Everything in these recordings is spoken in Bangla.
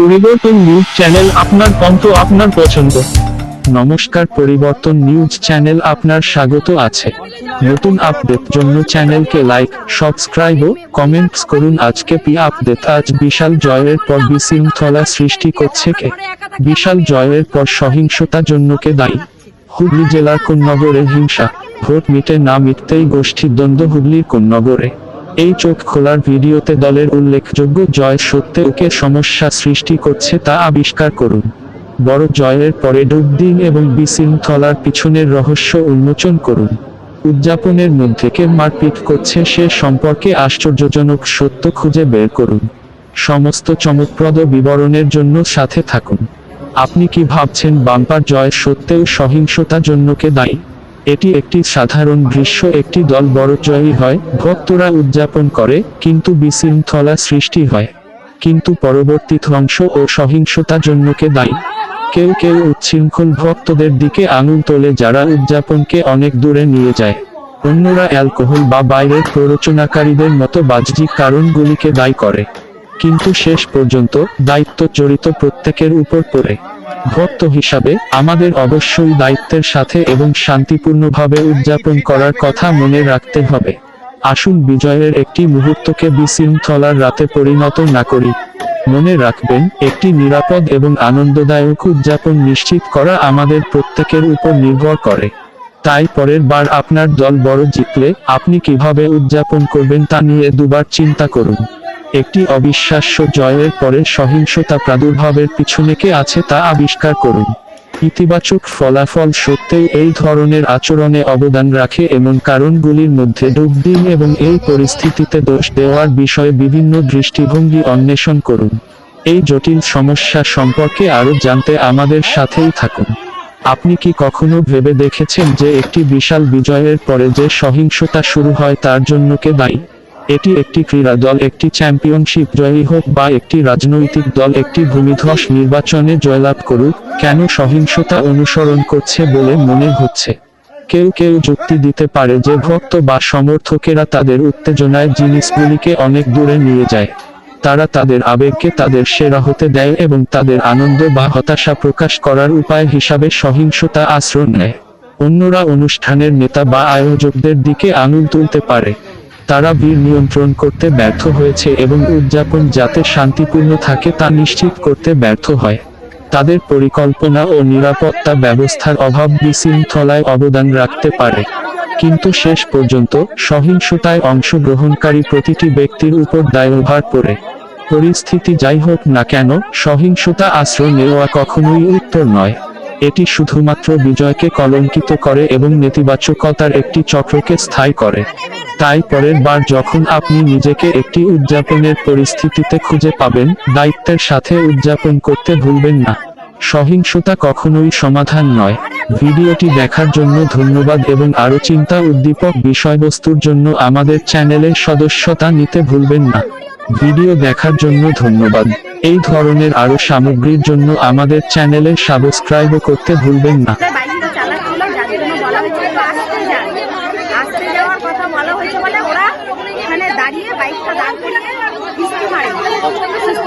পরিবর্তন নিউজ চ্যানেল আপনার কণ্ঠ আপনার পছন্দ। নমস্কার, পরিবর্তন নিউজ চ্যানেল আপনার স্বাগত আছে। নতুন আপডেট জন্য চ্যানেলকে লাইক, সাবস্ক্রাইব ও কমেন্টস করুন। আজকে পি আপডেট? আজ বিশাল জয়ের পর বিশৃঙ্খলা সৃষ্টি করছে কে? বিশাল জয়ের পর সহিংসতা জন্য কে দায়ী? হুগলি জেলার কোন্নগরে হিংসা? ভোট মিটে না মিটতেই গোষ্ঠীর দ্বন্দ্ব হুগলির কোন্নগরে এই চোখ খোলার ভিডিওতে দলের উল্লেখযোগ্য জয় সত্যে ওকে সমস্যা সৃষ্টি করছে তা আবিষ্কার করুন। বড় জয়ের পরে ডুব দিন এবং বিশৃঙ্খলার পিছনের রহস্য উন্মোচন করুন। উদযাপনের মধ্যে কে মারপিট করছে সে সম্পর্কে আশ্চর্যজনক সত্য খুঁজে বের করুন। সমস্ত চমকপ্রদ বিবরণের জন্য সাথে থাকুন। আপনি কি ভাবছেন বাম্পার জয় সত্ত্বেও সহিংসতা জন্যকে দায়ী? এটি একটি সাধারণ দৃশ্য, একটি দল বড় জয়ী হয়, ভক্তরা উদযাপন করে, কিন্তু বিশৃঙ্খলা সৃষ্টি হয়। কিন্তু পরবর্তী ধ্বংস ও সহিংসতা জন্য কে দায়ী। কেউ কেউ উচ্ছৃঙ্খল ভক্তদের দিকে আঙুল তোলে যারা উদযাপনকে অনেক দূরে নিয়ে যায়। অন্যরা অ্যালকোহল বা বাইরের প্ররোচনাকারীদের মতো বাহ্যিক কারণগুলিকে দায়ী করে। কিন্তু শেষ পর্যন্ত দায়িত্ব জড়িত প্রত্যেকের উপর পড়ে। ভক্ত হিসাবে, আমাদের অবশ্যই দায়িত্বের সাথে এবং শান্তিপূর্ণভাবে উদযাপন করার কথা মনে রাখতে হবে। আসুন বিজয়ের একটি মুহূর্তকে বিশৃঙ্খলার রাতে পরিণত না করি। মনে রাখবেন, একটি নিরাপদ এবং আনন্দদায়ক উদযাপন নিশ্চিত করা আমাদের প্রত্যেকের উপর নির্ভর করে। তাই পরের বার আপনার দল বড় জিতলে, আপনি কীভাবে উদযাপন করবেন তা নিয়ে দুবার চিন্তা করুন। একটি অবিশ্বাস্য জয়ের পরে সহিংসতা প্রাদুর্ভাবের পিছনে কে আছে তা আবিষ্কার করুন। ইতিবাচক ফলাফল সত্ত্বেও এই ধরনের আচরণে অবদান রাখে এমন কারণগুলির মধ্যে ডুব দিন এবং এই পরিস্থিতিতে দোষ দেওয়ার বিষয়ে বিভিন্ন দৃষ্টিভঙ্গি অন্বেষণ করুন। এই জটিল সমস্যা সম্পর্কে আরও জানতে আমাদের সাথেই থাকুন। আপনি কি কখনো ভেবে দেখেছেন যে একটি বিশাল বিজয়ের পরে যে সহিংসতা শুরু হয় তার জন্য কে দায়ী? এটি একটি ক্রীড়া দল, একটি চ্যাম্পিয়নশিপ জয়ী হোক বা একটি রাজনৈতিক দল, একটি ভূমিধ্বস নির্বাচনে জয়লাভ করুক, কেন সহিংসতা অনুসরণ করছে বলে মনে হচ্ছে। কেউ কেউ যুক্তি দিতে পারে যে ভক্ত বা সমর্থকেরা তাদের উত্তেজনায় জিনিসগুলিকে অনেক দূরে নিয়ে যায়। তারা তাদের আবেগকে তাদের সেরা হতে দেয় এবং তাদের আনন্দ বা হতাশা প্রকাশ করার উপায় হিসাবে সহিংসতা আশ্রয় নেয়। অন্যরা অনুষ্ঠানের নেতা বা আয়োজকদের দিকে আঙুল তুলতে পারে। তারা ভিড় নিয়ন্ত্রণ করতে ব্যর্থ হয়েছে এবং উদযাপন যাতে শান্তিপূর্ণ থাকে তা নিশ্চিত করতে ব্যর্থ হয়। তাদের পরিকল্পনা ও নিরাপত্তা ব্যবস্থার অভাব বিশৃঙ্খলায় অবদান রাখতে পারে। কিন্তু শেষ পর্যন্ত সহিংসতায় অংশগ্রহণকারী প্রতিটি ব্যক্তির উপর দায়ভার পড়ে। পরিস্থিতি যাই হোক না কেন, সহিংসতা আশ্রয় নেওয়া কখনোই উত্তর নয়। এটি শুধুমাত্র বিজয়কে কলঙ্কিত করে এবং নেতিবাচকতার একটি চক্রকে স্থায়ী করে। তাই পরের বার যখন আপনি নিজেকে একটি উদযাপনের পরিস্থিতিতে খুঁজে পাবেন, দায়িত্বের সাথে উদযাপন করতে ভুলবেন না। সহিংসতা কখনোই সমাধান নয়। ভিডিওটি দেখার জন্য ধন্যবাদ এবং আরও চিন্তা উদ্দীপক বিষয়বস্তুর জন্য আমাদের চ্যানেলের সদস্যতা নিতে ভুলবেন না। ভিডিও দেখার জন্য ধন্যবাদ। এই ধরনের আরও সামগ্রীর জন্য আমাদের চ্যানেলে সাবস্ক্রাইব করতে ভুলবেন না। দাঁড়িয়ে বাইকটা দাঁড় করিয়ে মারে।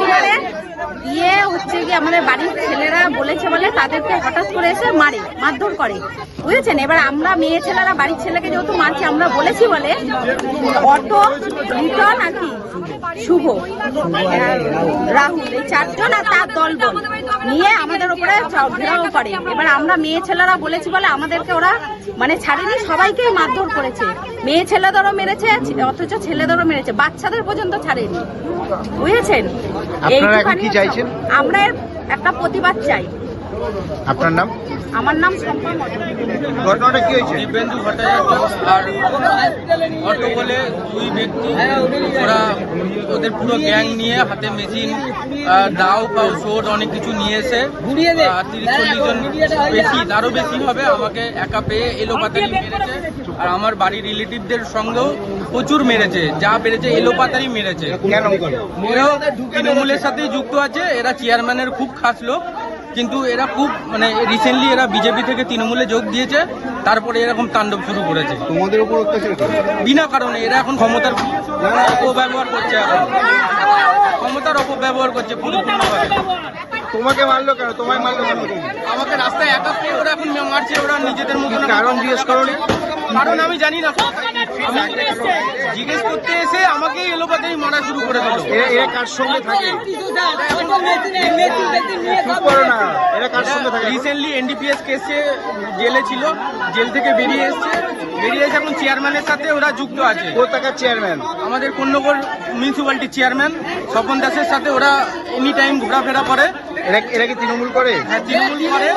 মারে। দিয়ে হচ্ছে কি আমাদের বাড়ির ছেলেরা বলেছে বলে তাদেরকে হঠাৎ করে এসে মারে, মারধর করে। বুঝেছেন? এবার আমরা মেয়ে ছেলেরা, বাড়ির ছেলেকে যেহেতু মারছি, আমরা বলেছি বলে অটো রিটার্ন আর কি শুভ, রাহুল, এই চারজন আর তার দলবল নিয়ে আমাদের উপরে ঘেরাও করে। এবার আমরা মেয়ে ছেলেরা বলেছি বলে আমাদেরকে ওরা মানে ছাড়েনি, সবাইকেই মারধর করেছে। মেয়ে ছেলেদেরও মেরেছে, অথচ ছেলেদেরও মেরেছে, বাচ্চাদের পর্যন্ত ছাড়েনি। বুঝেছেন? আপনারা এখন কি চাইছেন? আমরা একটা প্রতিবাদ চাই আপনার নাম আমার নাম শম্পা ঘটনাটা কি হয়েছে দিব্যেন্দু ভট্টাচার্য আর অটো বলে দুই ব্যক্তি ওরা ওদের পুরো গ্যাং নিয়ে হাতে মেশিন দাও পাও শোট অনেক কিছু নিয়ে এসে তিরিশ চল্লিশ জন বেশি তারও বেশি হবে আমাকে একা পেয়ে এলো মেরেছে আর আমার বাড়ির রিলেটিভদের সঙ্গেও প্রচুর মেরেছে। যা পেরেছে এলো পাতারি মেরেছে। এরাও তৃণমূলের সাথেই যুক্ত আছে। এরা চেয়ারম্যানের খুব খাস লোক। কিন্তু এরা খুব মানে রিসেন্টলি এরা বিজেপি থেকে তৃণমূলে যোগ দিয়েছে। তারপরে এরকম তাণ্ডব শুরু করেছে। তোমাদের উপর অত্যাচার বিনা কারণে এরা এখন ক্ষমতার অপব্যবহার করছে এখন। ক্ষমতার অপব্যবহার করছে পুরোপুরিভাবে তোমাকে মারলো কেন? তোমায় মারলো কেন? আমাকে রাস্তায় একা পেয়ে ওরা এখন মারছে ওরা নিজেদের মতো কারণ জিজ্ঞেস করোনি? কারণ আমি জানি না। জিজ্ঞেস করতে এসে আমাকে এলোপাতেই মারা শুরু করে দিল। এরা কার সঙ্গে থাকে? এরা কার সঙ্গে থাকে? রিসেন্টলি এনডিপিএস কেসে জেলে ছিল জেল থেকে বেরিয়ে এসছে। বেরিয়ে এসে এখন চেয়ারম্যানের সাথে ওরা যুক্ত আছে। কোথাকার চেয়ারম্যান আমাদের কন্যগর মিউনিসিপ্যালিটির চেয়ারম্যান স্বপন দাসের সাথে ওরা এনি টাইম ঘোরাফেরা করে। এরা এরা কি তৃণমূল করে? হ্যাঁ তৃণমূল করে।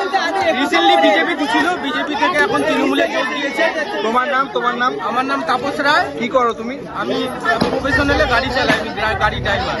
রিসেন্টলি বিজেপি ছিল বিজেপি থেকে এখন তৃণমূলে যোগ দিয়েছে। তোমার নাম তোমার নাম? আমার নাম তাপস রায়। কি করো তুমি? আমি প্রফেশনালে গাড়ি চালাই আমি গাড়ি ড্রাইভার